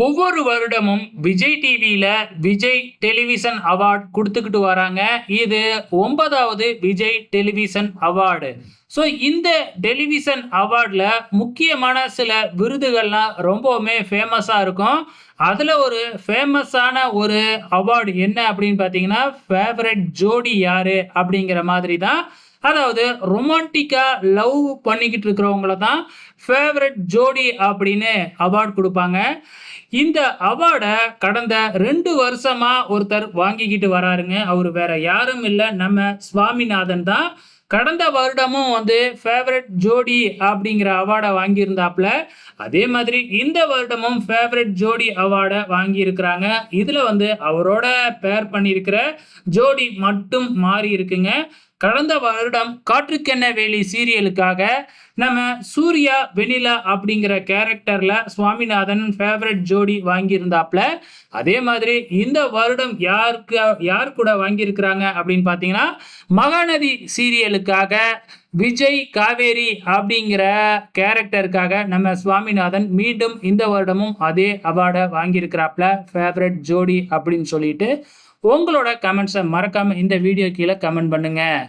ஒவ்வொரு வருடமும் விஜய் டிவியில் விஜய் டெலிவிஷன் அவார்ட் கொடுத்துக்கிட்டு வராங்க. இது ஒன்பதாவது விஜய் டெலிவிஷன் அவார்டு. ஸோ இந்த டெலிவிஷன் அவார்டில் முக்கியமான சில விருதுகள்லாம் ரொம்பவுமே ஃபேமஸாக இருக்கும். அதில் ஒரு ஃபேமஸான ஒரு அவார்டு என்ன அப்படின்னு பார்த்தீங்கன்னா ஃபேவரட் ஜோடி யாரு அப்படிங்கிற மாதிரி தான். அதாவது ரொமான்டிக்காக லவ் பண்ணிக்கிட்டு இருக்கிறவங்கள தான் ஃபேவரட் ஜோடி அப்படின்னு அவார்டு கொடுப்பாங்க. இந்த அவார்டை கடந்த ரெண்டு வருஷமா ஒருத்தர் வாங்கிக்கிட்டு வராருங்க. அவர் வேற யாரும் இல்லை. நம்ம சுவாமிநாதன் தான். கடந்த வருடமும் வந்து ஃபேவரட் ஜோடி அப்படிங்கிற அவார்டை வாங்கியிருந்தாப்புல. அதே மாதிரி இந்த வருடமும் ஃபேவரட் ஜோடி அவார்டை வாங்கியிருக்கிறாங்க. இதில் வந்து அவரோட பேர் பண்ணியிருக்கிற ஜோடி மட்டும் மாறி இருக்குங்க. கடந்த வருடம் காற்றுக்கென்ன வேலி சீரியலுக்காக நம்ம சூர்யா வெனிலா அப்படிங்கிற கேரக்டரில் சுவாமிநாதன் ஃபேவரட் ஜோடி வாங்கியிருந்தாப்ல. அதே மாதிரி இந்த வருடம் யாருக்கு யார் கூட வாங்கியிருக்கிறாங்க அப்படின்னு பார்த்தீங்கன்னா மகாநதி சீரியலுக்காக விஜய் காவேரி அப்படிங்கிற கேரக்டருக்காக நம்ம சுவாமிநாதன் மீண்டும் இந்த வருடமும் அதே அவார்டை வாங்கியிருக்கிறாப்ல ஃபேவரட் ஜோடி அப்படின்னு சொல்லிட்டு. உங்களோட கமெண்ட்ஸை மறக்காமல் இந்த வீடியோ கீழே கமெண்ட் பண்ணுங்கள்